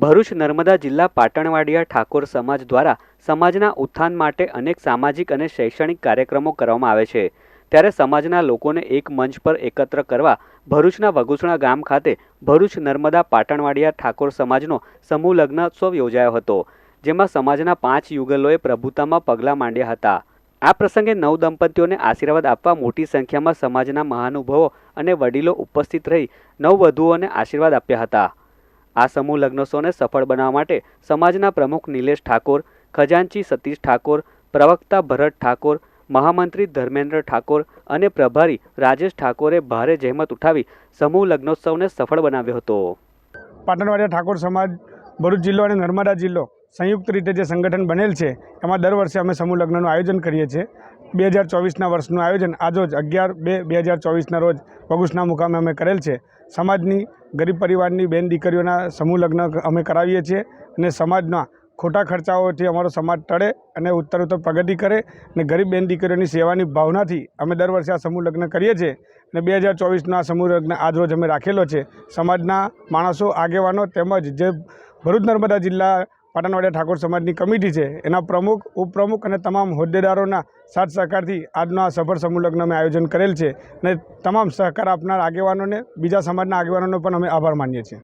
ભરૂચ નર્મદા જિલ્લા પાટણવાડિયા ઠાકોર સમાજ દ્વારા સમાજના ઉત્થાન માટે અનેક સામાજિક અને શૈક્ષણિક કાર્યક્રમો કરવામાં આવે છે. ત્યારે સમાજના લોકોને એક મંચ પર એકત્ર કરવા ભરૂચના વગુસણા ગામ ખાતે ભરૂચ નર્મદા પાટણવાડિયા ઠાકોર સમાજનો સમૂહ લગ્નોત્સવ યોજાયો હતો, જેમાં સમાજના પાંચ યુગલોએ પ્રભુતામાં પગલાં માંડ્યા હતા. આ પ્રસંગે નવ દંપતીઓને આશીર્વાદ આપવા મોટી સંખ્યામાં સમાજના મહાનુભાવો અને વડીલો ઉપસ્થિત રહી નવવધુઓને આશીર્વાદ આપ્યા હતા. આ સમૂહ લગ્નોત્સવને સફળ બનાવવા માટે સમાજના પ્રમુખ નિલેશ ઠાકોર, ખજાનચી સતીશ ઠાકોર, પ્રવક્તા ભરત ઠાકોર, મહામંત્રી ધર્મેન્દ્ર ઠાકોર અને પ્રભારી રાજેશ ઠાકોરે ભારે જહેમત ઉઠાવી સમૂહ લગ્નોત્સવને સફળ બનાવ્યો હતો. પાટણવાડિયા ઠાકોર સમાજ, ભરૂચ જિલ્લો અને નર્મદા જિલ્લો સંયુક્ત રીતે જે સંગઠન બનેલ છે, એમાં દર વર્ષે અમે સમૂહ લગ્નનું આયોજન કરીએ છીએ. બે હજાર ચોવીસના વર્ષનું આયોજન. આજરોજ અગિયાર બે બે હજાર ચોવીસના રોજ પગુસના મુકામે અમે કરેલ છે. સમાજની, ગરીબ પરિવારની, બેન દીકરીઓના સમૂહ લગ્ન અમે કરાવીએ છીએ અને સમાજના ખોટા ખર્ચાઓથી અમારો સમાજ ટળે અને ઉત્તર ઉત્તર પ્રગતિ કરે અને ગરીબ બેન દીકરીઓની સેવાની ભાવનાથી અમે દર વર્ષે આ સમૂહ લગ્ન કરીએ છીએ અને બે હજાર ચોવીસના સમૂહ લગ્ન આજરોજ અમે રાખેલો છે. સમાજના માણસો, આગેવાનો તેમજ જે ભરૂચ નર્મદા જિલ્લા પાટણવાડિયા ઠાકોર સમાજની કમિટી છે. એના પ્રમુખ, ઉપપ્રમુખ અને તમામ હોદ્દેદારોના સાથ સહકારથી આજનો આ સફળ સમૂહ લગ્ન અમે આયોજન કરેલ છે. અને તમામ સહકાર આપનાર આગેવાનોને, બીજા સમાજના આગેવાનોનો પણ અમે આભાર માનીએ છીએ.